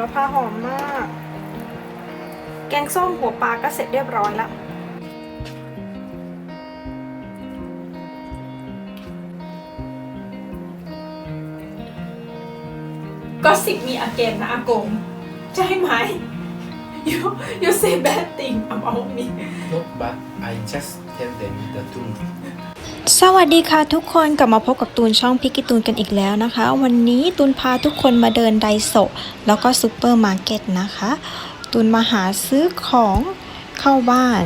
ระพาหอมมาก แกงส้มหัวปลาก็เสร็จเรียบร้อยแล้วก็สิบมีอาเกนนะอากง ใช่ไหม you you say bad thing about me No, but I just tell them the truth. สวัสดีค่ะทุกคนกลับมาพบกับตูนช่องพิกิตูนกันอีกแล้วนะคะ วันนี้ตูนพาทุกคนมาเดินไดโซแล้วก็ซูเปอร์มาร์เก็ตนะคะ ตูนมาหาซื้อของเข้าบ้าน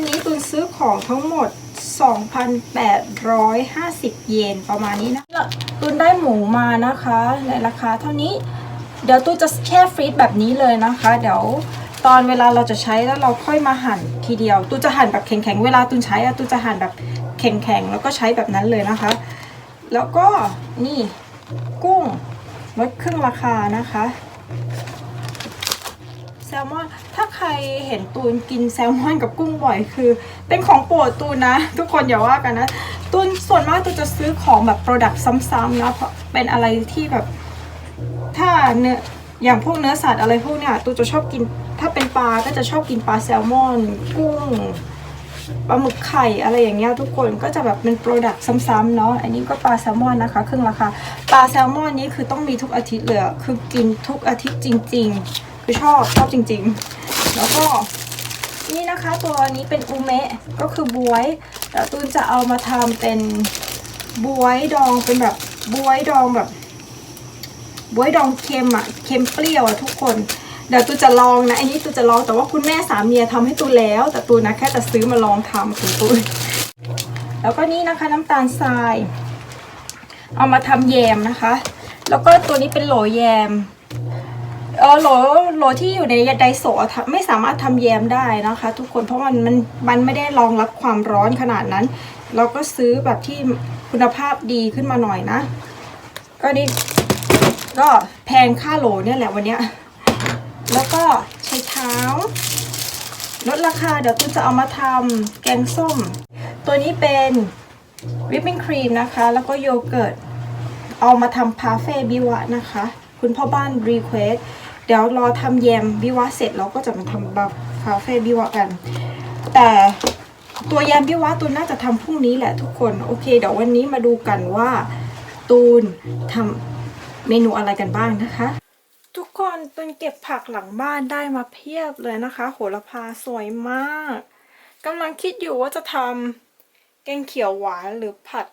วันนี้ตุนซื้อของทั้งหมด 2,850 เยนประมาณนี้นะตุนได้หมูมานะคะ ในราคาเท่านี้ เดี๋ยวตุนจะแช่ฟรีซแบบนี้เลยนะคะ เดี๋ยวตอนเวลาเราจะใช้แล้วเราค่อยมาหั่นทีเดียวตุนจะหั่นแบบแข็งๆ เวลาตุนใช้อะตุนจะหั่นแบบแข็งๆ แล้วก็ใช้แบบนั้นเลยนะคะ แล้วก็นี่กุ้งลดครึ่งราคานะคะ แซลมอน ถ้าใครเห็นตูนกินแซลมอนกับกุ้งบ่อยคือ เป็นของโปรดตูนนะ ทุกคนอย่าว่ากันนะ ตูนส่วนมากตูนจะซื้อของแบบโปรดักต์ซ้ำๆนะเพราะเป็นอะไรที่แบบ ถ้าเนื้ออย่างพวกเนื้อสัตว์อะไรพวกเนี้ยตูนจะชอบกิน ถ้าเป็นปลาก็จะชอบกินปลาแซลมอนกุ้งปลาหมึกไข่อะไรอย่างเงี้ยทุกคนก็จะแบบเป็นโปรดักต์ซ้ำๆเนาะอันนี้ก็ปลาแซลมอนนะคะครึ่งราคาปลาแซลมอนนี้คือต้องมีทุกอาทิตย์เลยคือกินทุกอาทิตย์จริง ๆ คือชอบชอบจริง ๆ แล้วก็นี่นะคะตัวนี้เป็นอูเมะก็คือบวยแต่ตูนจะเอามาทำเป็นบวยดองเป็นแบบบวยดองแบบบวยดองเค็มอะเค็มเปรี้ยวอะทุกคนเดี๋ยวตูจะลองนะอันนี้ตูจะลองแต่ว่าคุณแม่สามีทำให้ตูแล้ว แต่ตูนะแค่จะซื้อมาลองทำของตูแล้วก็นี่นะคะน้ำตาลทราย เอามาทำแยมนะคะ แล้วก็ตัวนี้เป็นโหลแยม เออโหลโหลที่อยู่ในไดโซะไม่สามารถทำแยมได้นะคะ ทุกคนเพราะมันมันมันไม่ได้รองรับความร้อนขนาดนั้น เราก็ซื้อแบบที่คุณภาพดีขึ้นมาหน่อยนะ ก็นี่ก็แพงค่าโหลเนี่ยแหละวันเนี้ยแล้วก็ใช้เท้าลดราคาเดี๋ยวตุ้จะเอามาทำแกงส้ม ตัวนี้เป็นวิปปิ้งครีมนะคะ แล้วก็โยเกิร์ต เอามาทำพาเฟ่บิวะนะคะ คุณพ่อบ้านรีเควส เดี๋ยวรอทำแยมบิวะเสร็จเราก็จะมาทำแบบพาเฟ่บิวะกัน แต่ตัวแยมบิวะตูนน่าจะทำพรุ่งนี้แหละทุกคนโอเค เดี๋ยววันนี้มาดูกันว่าตูนทำเมนูอะไรกันบ้างนะคะ ทุกคนตุนเก็บผักหลังบ้านได้มาเพียบเลยนะคะ โหระพาสวยมากกำลังคิดอยู่ว่าจะทำแกงเขียวหวานหรือผัด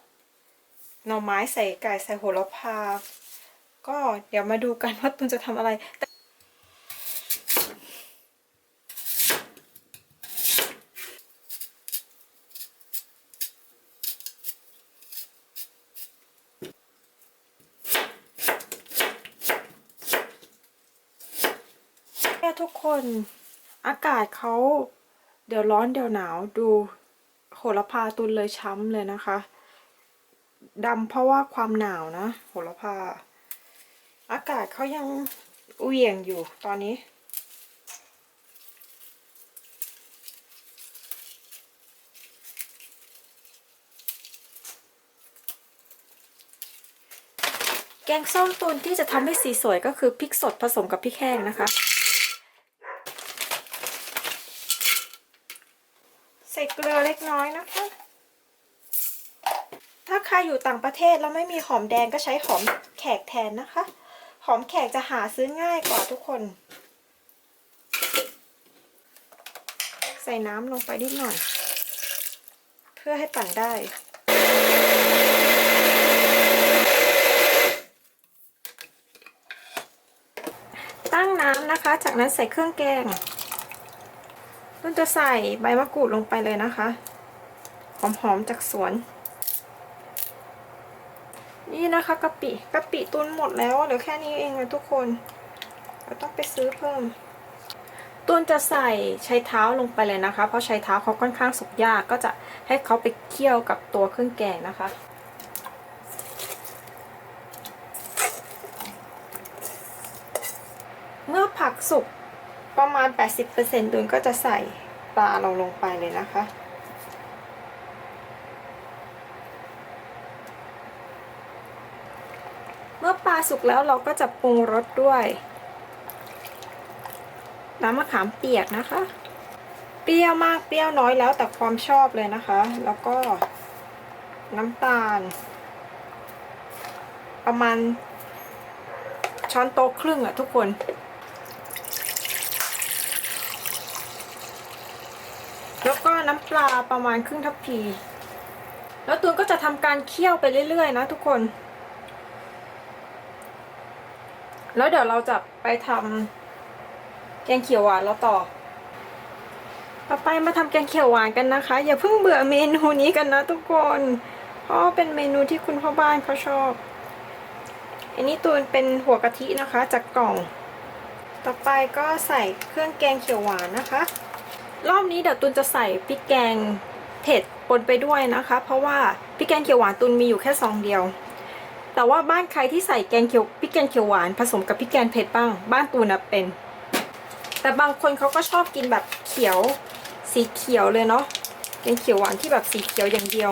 หน่อไม้ใส่ไก่ใส่โหระพา ก็เดี๋ยวมาดูกันว่าตุนจะทำอะไร แต่ นอากาศเขาเดี๋ยวร้อนเดี๋ยวหนาวดูโหระพาตุนเลยช้ำเลยนะคะดำเพราะว่าความหนาวนะโหระพา อากาศเขายังเหวี่ยงอยู่ตอนนี้แกงส้มตุนที่จะทำให้สีสวยก็คือพริกสดผสมกับพริกแห้งนะคะ ใส่ เกลือเล็กน้อยนะคะ ถ้าใครอยู่ต่างประเทศแล้วไม่มีหอมแดงก็ใช้หอมแขกแทนนะคะ หอมแขกจะหาซื้อง่ายกว่าทุกคน ใส่น้ำลงไปนิดหน่อย เพื่อให้ปั่นได้ตั้งน้ำนะคะ จากนั้นใส่เครื่องแกง ต้นจะใส่ใบมะกรูดลงไปเลยนะคะ หอมๆจากสวน นี่นะคะกะปิกะปิตุนหมดแล้วเหลือแค่นี้เองนะทุกคนเราต้องไปซื้อเพิ่มตุนจะใส่ใช้เท้าลงไปเลยนะคะ เพราะใช้เท้าเขาค่อนข้างสุกยากก็จะให้เขาไปเคี่ยวกับตัวเครื่องแกงนะคะเมื่อผักสุก ประมาณ 80%ตุนก็จะใส่ปลาเราลงไปเลยนะคะ เมื่อปลาสุกแล้วเราก็จะปรุงรสด้วย น้ำมะขามเปียกนะคะ เปรี้ยวมากเปรี้ยวน้อยแล้วแต่ความชอบเลยนะคะ แล้วก็น้ำตาล ประมาณช้อนโต๊ะครึ่งอะทุกคน แล้วก็ น้ำปลาประมาณครึ่งทัพพี แล้วตูนก็จะทำการเคี่ยวไปเรื่อยๆ นะทุกคน แล้วเดี๋ยวเราจะไปทำแกงเขียวหวานแล้วต่อ ต่อไปมาทำแกงเขียวหวานกันนะคะ อย่าเพิ่งเบื่อเมนูนี้กันนะทุกคน เพราะเป็นเมนูที่คุณพ่อบ้านเขาชอบ อันนี้ตูนเป็นหัวกะทินะคะจากกล่อง ต่อไปก็ใส่เครื่องแกงเขียวหวานนะคะ รอบนี้เดี๋ยวตุนจะใส่พริกแกงเผ็ดปนไปด้วยนะคะ เพราะว่าพริกแกงเขียวหวานตุนมีอยู่แค่ซองเดียว แต่ว่าบ้านใครที่ใส่แกงเขียวพริกแกงเขียวหวานผสมกับพริกแกงเผ็ดบ้าง บ้านตูนนะเป็น แต่บางคนเขาก็ชอบกินแบบเขียวสีเขียวเลยเนาะแกงเขียวหวานที่แบบสีเขียวอย่างเดียว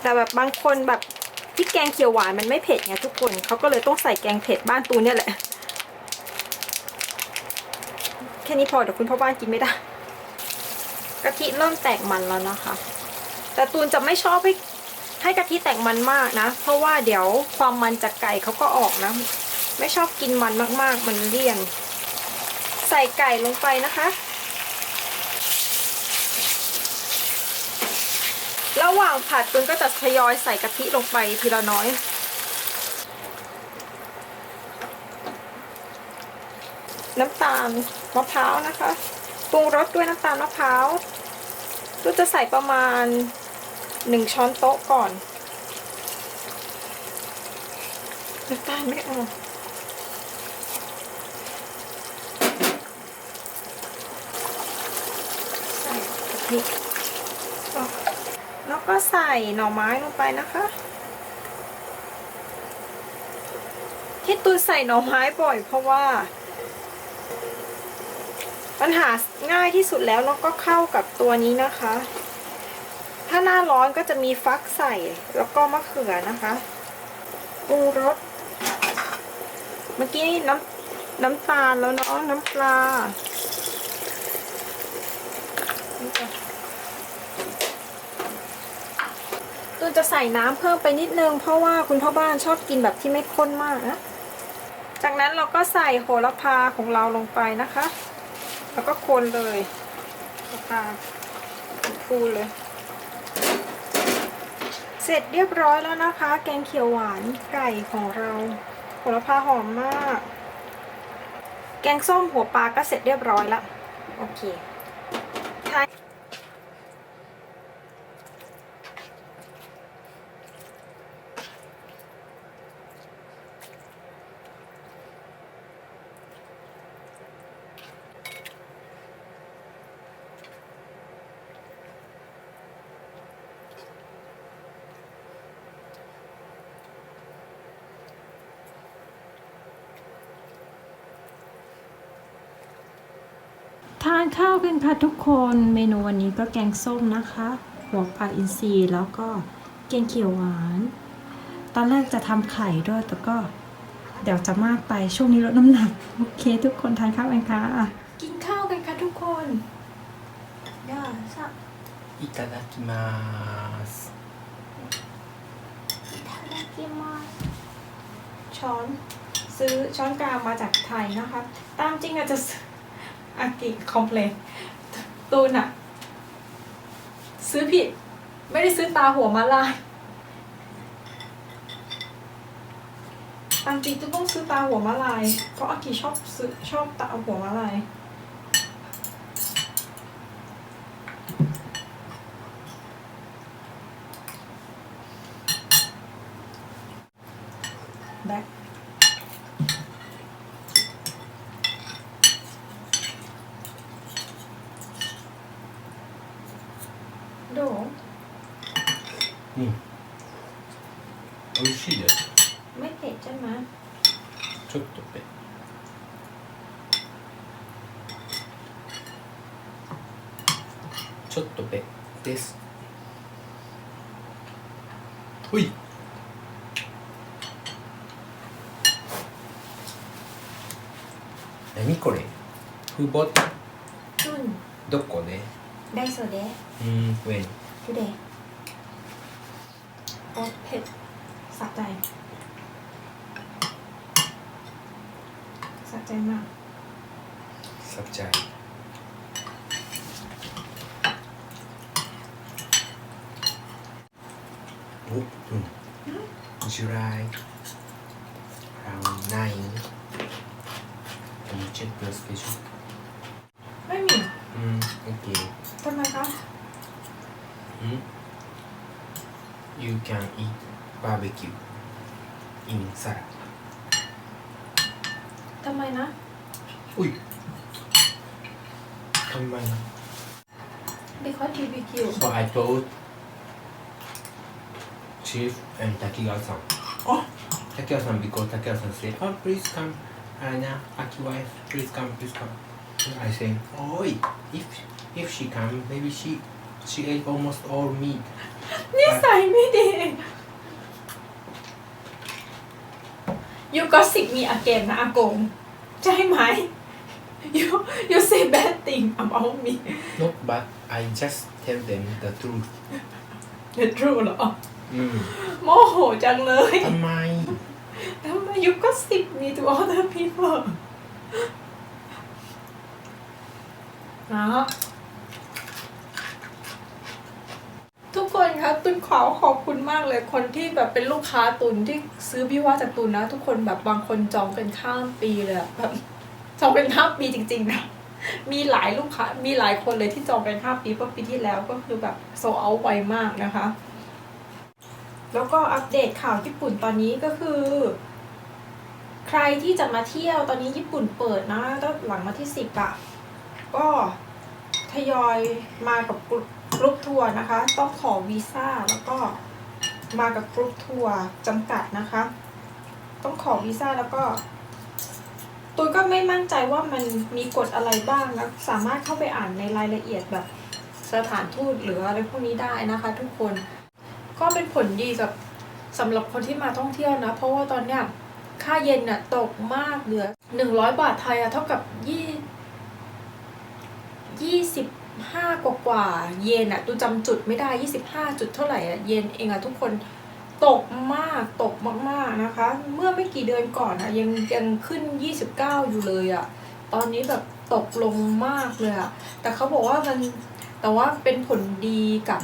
แต่แบบบางคนแบบพริกแกงเขียวหวานมันไม่เผ็ดไงทุกคนเขาก็เลยต้องใส่แกงเผ็ดบ้านตูนเนี่ยแหละ โอเคค่นี้พอเดี๋ยวคุณพ่อบ้านกินไม่ได้กะทิเริ่มแตกมันแล้วนะคะ แต่ตูนจะไม่ชอบให้ให้กะทิแตกมันมากนะ เพราะว่าเดี๋ยวความมันจากไก่เขาก็ออกนะ ไม่ชอบกินมันมากๆ มันเลี่ยน ใส่ไก่ลงไปนะคะ ระหว่างผัดตูนก็จะทยอยใส่กะทิลงไปทีละน้อย น้ำตาลมะพร้าวนะคะปรุงรสด้วยน้ำตาลมะพร้าวตูนจะใส่ประมาณหนึ่งช้อนโต๊ะก่อนน้ำตาลไม่เอาใส่กะทิแล้วก็ใส่หน่อไม้ลงไปนะคะที่ตูนใส่หน่อไม้บ่อยเพราะว่า ปัญหาง่ายที่สุดแล้วแล้วก็เข้ากับตัวนี้นะคะ ถ้าหน้าร้อนก็จะมีฟักใส่แล้วก็มะเขือนะคะปรุงรสเมื่อกี้น้ำน้ำตาลแล้วเนาะน้ำปลาตูนจะใส่น้ำเพิ่มไปนิดนึง เพราะว่าคุณพ่อบ้านชอบกินแบบที่ไม่ข้นมากนะ จากนั้นเราก็ใส่โหระพาของเราลงไปนะคะ แล้วก็คนเลยโหระพาฟูเลย เสร็จเรียบร้อยแล้วนะคะ แกงเขียวหวานไก่ของเราโหระพาหอมมาก แกงส้มหัวปลาก็เสร็จเรียบร้อยแล้วโอเค ข้าวกันค่ะทุกคน เมนูวันนี้ก็แกงส้มนะคะ หัวปลาอินทรีแล้วก็แกงเขียวหวาน ตอนแรกจะทำไข่ด้วย แต่ก็ เดี๋ยวจะมากไปช่วงนี้ลดน้ำหนัก โอเคทุกคนทานข้าวกันค่ะ กินข้าวกันค่ะทุกคนย่าสัก いただきます。 ทาดากิมาช้อน ซื้อช้อนกลางมาจากไทยนะคะ ตามจริงอาจจะซื้ อากิคอมเพลนตูนอะซื้อผิด ไม่ได้ซื้อตาหัวมาลายตามจริงตูต้องซื้อตาหัวมาลาย เพราะอากิชอบซื้อชอบตาหัวมาลายแบ็ค 何これ。フボ จุน どこで。 ได้โซเดะ うん、ウェン。 ทูเดย์โอเผ็ดสะใจสะใจมาก さっちゃい。お、うん。July around nine. Can you check your schedule? ไม่มี Mm, okay. ทำไมคะ Mm. You can eat barbecue in salad. ทำไมนะ Ui. Come on. because BBQ So I told Chief and Takigawa-san. Oh. Takigawa-san because Takigawa-san said, oh please come, Anna, Aki wife, please come, please come. And I say, oh, if if she come, maybe she she ate almost all meat. นิสัยไม่ดี ยูก็สิกมีอาเกนนะอากง ใช่ไหม you you say bad thing about me No, but I just tell them the truth. the true เหรอ Mm. โมโหจังเลย ทำไม ทำไม you gossip me to other people นะทุกคนครับตุนขอขอบคุณมากเลยคนที่แบบเป็นลูกค้าตุนที่ซื้อพี่ว่าจากตุนนะ ทุกคนแบบบางคนจองเป็นข้ามปีเลยแบบจองเป็นข้ามปีจริงๆนะมีหลายลูกค้ามีหลายคนเลยที่จองเป็นข้ามปีเพราะปีที่แล้วก็คือแบบโซเอาไวมากนะคะ แล้วก็อัปเดตข่าวญี่ปุ่นตอนนี้ก็คือ ใครที่จะมาเที่ยวตอนนี้ญี่ปุ่นเปิดนะตั้งหลังมาที่สิบอะก็ทยอยมากับกรุ๊ปทัวร์นะคะ ต้องขอวีซ่าแล้วก็มากับกรุ๊ปทัวร์จำกัดนะคะ ต้องขอวีซ่าแล้วก็ตัวก็ไม่มั่นใจว่ามันมีกฎอะไรบ้างนะสามารถเข้าไปอ่านในรายละเอียดแบบสถานทูตหรืออะไรพวกนี้ได้นะคะ ทุกคน ก็เป็นผลดีกับสำหรับคนที่มาท่องเที่ยวนะ เพราะว่าตอนเนี้ยค่าเย็นน่ะตกมากเหลือหนึ่งร้อยบาทไทยอะเท่ากับยี่ยี่สิบห้ากว่ากว่าเยนอะตูจำจุดไม่ได้ยี่สิบห้าจุดเท่าไหร่อะเยนเองอะทุกคนตกมากตกมากๆนะคะ เมื่อไม่กี่เดือนก่อนอะยังยังขึ้นยี่สิบเก้าอยู่เลยอะตอนนี้แบบตกลงมากเลยอะแต่เขาบอกว่ามันแต่ว่าเป็นผลดีกับ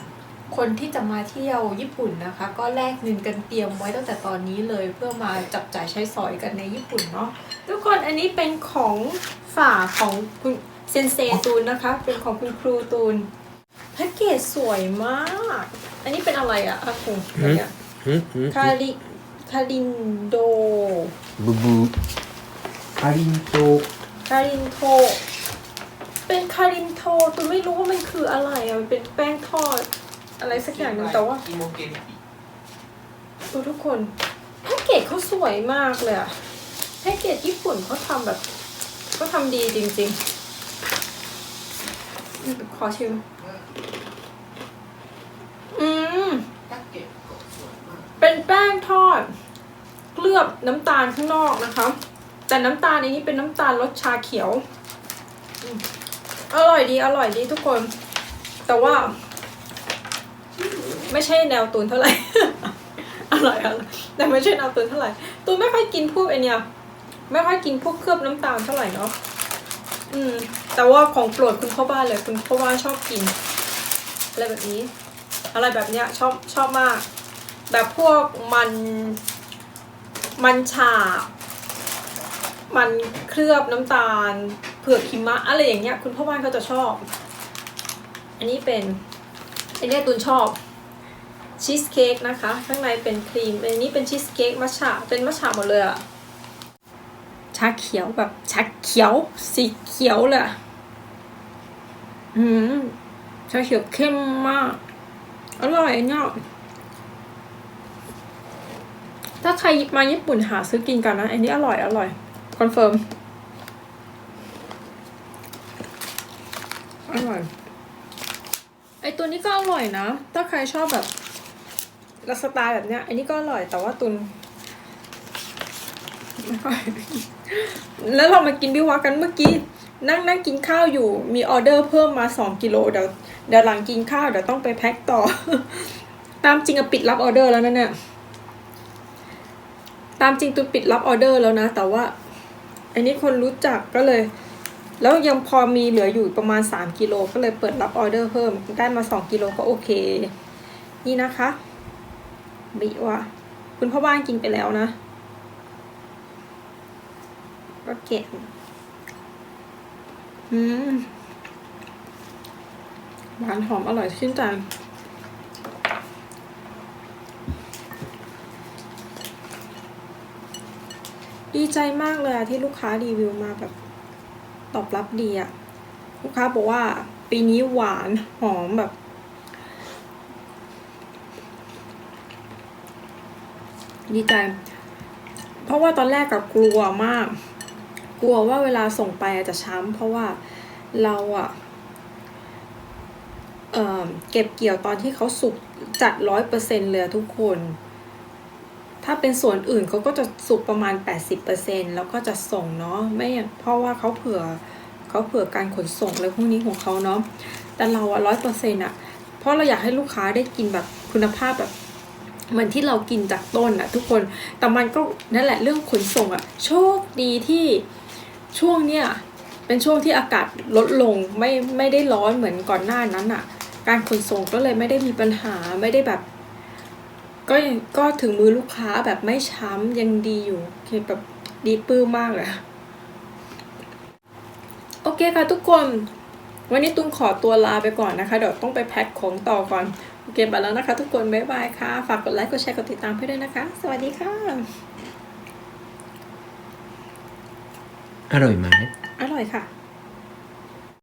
คนที่จะมาเที่ยวญี่ปุ่นนะคะ ก็แลกเงินกันเตรียมไว้ตั้งแต่ตอนนี้เลยเพื่อมาจับจ่ายใช้สอยกันในญี่ปุ่นเนาะทุกคนอันนี้เป็นของฝากของคุณเซนเซตูนนะคะ เป็นของคุณครูตูนแพ็กเกจสวยมาก อันนี้เป็นอะไรอะอาคุอะไรอะ Hmm? Hmm? คาริคารินโดบูบูคารินโตคารินโทเป็นคารินโทตูนไม่รู้ว่ามันคืออะไรอะมันเป็นแป้งทอด อะไรสักอย่างหนึ่งแต่ว่าอิโมเกนปิดูทุกคนแพ็กเกจเขาสวยมากเลยอะแพ็กเกจญี่ปุ่นเขาทำแบบเขาทำดีจริงๆ ขอชิม อืมแพ็กเกจก็สวยมากเป็นแป้งทอดเคลือบน้ำตาลข้างนอกนะคะ แต่น้ำตาลในนี้เป็นน้ำตาลรสชาเขียวอืมอร่อยดี อร่อยดีทุกคน แต่ว่า ไม่ใช่แนวตูนเท่าไหร่ อร่อยอร่อยแต่ไม่ใช่แนวตูนเท่าไหร่ตูนไม่ค่อยกินพวกไอเนี้ยไม่ค่อยกินพวกเคลือบน้ำตาลเท่าไหร่เนาะอืม แต่ว่าของโปรดคุณพ่อบ้านเลยคุณพ่อบ้านชอบกินอะไรแบบนี้ อะไรแบบเนี้ยชอบชอบมาก แบบพวกมันมันฉาบมันเคลือบน้ำตาล เผือกหิมะอะไรอย่างเงี้ย คุณพ่อบ้านเขาจะชอบ อันนี้เป็น อันนี้ตุนชอบชีสเค้กนะคะ ข้างในเป็นครีมอันนี้เป็นชีสเค้กมัชฉะเป็นมัชฉะหมดเลยอะชาเขียวแบบชาเขียวสีเขียวเลยอะอืมชาเขียวเข้มมาก อร่อยเนี่ยถ้าใครมาญี่ปุ่นหาซื้อกินกันนะอันนี้อร่อยอร่อยคอนเฟิร์ม อร่อย ไอตัวนี้ก็อ ร่อยนะ ถ้าใครชอบแบบลักสไตล์แบบเนี้ย อันนี้ก็อร่อยแต่ว่าตุนไม่ค่อยแล้วเรามากินบิวากันเมื่อกี้ นั่งนั่งกินข้าวอยู่ มีออเดอร์เพิ่มมาสองกิโลเดี๋ยวเดี๋ยวหลังกินข้าวเดี๋ยวต้องไปแพ็คต่อ ตามจริงอะปิดรับออเดอร์แล้วนะเนี่ยตามจริงตุนปิดรับออเดอร์แล้วนะ แต่ว่า อันนี้คนรู้จักก็เลย แล้วยังพอมีเหลืออยู่ประมาณ 3กิโลก็เลยเปิดรับออเดอร์เพิ่ม ได้มา 2กิโลก็โอเค นี่นะคะบิวะคุณพ่อบ้านกินไปแล้วนะก็เก็บอืมหวานหอมอร่อยชื่นใจดีใจมากเลยอะที่ลูกค้ารีวิวมาแบบ ตอบรับดีอะลูกค้าบอกว่า ปีนี้หวานหอมแบบ ดีใจ เพราะว่าตอนแรกกับกลัวมาก กลัวว่าเวลาส่งไปอะจะช้ำเพราะว่าเราอะเอเก็บเกี่ยวตอนที่เขาสุกจัดร้อยเปอร์เซ็นเลยทุกคน ถ้าเป็นส่วนอื่นเขาก็จะสุกประมาณ 80%แล้วก็จะส่งเนาะไม่เพราะว่าเขาเผื่อเขาเผื่อการขนส่งอะไรพวกนี้ของเขาเนาะแต่เราอะร้อยเปอร์เซ็นต์อะเพราะเราอยากให้ลูกค้าได้กินแบบคุณภาพแบบเหมือนที่เรากินจากต้นอะทุกคนแต่มันก็นั่นแหละเรื่องขนส่งอะโชคดีที่ช่วงเนี้ยเป็นช่วงที่อากาศลดลงไม่ไม่ได้ร้อนเหมือนก่อนหน้านั้นอะการขนส่งก็เลยไม่ได้มีปัญหาไม่ได้แบบ ก็ยังก็ถึงมือลูกค้าแบบไม่ช้ำยังดีอยู่โอเคแบบดีปลื้มมากเลยโอเคค่ะทุกคน วันนี้ตุ้มขอตัวลาไปก่อนนะคะ เดี๋ยวต้องไปแพ็คของต่อก่อน โอเคไปแล้วนะคะ ทุกคน บ๊ายบายค่ะ ฝากกดไลค์ กดแชร์ กดติดตามให้ด้วยนะคะ สวัสดีค่ะ อร่อยไหม อร่อยค่ะ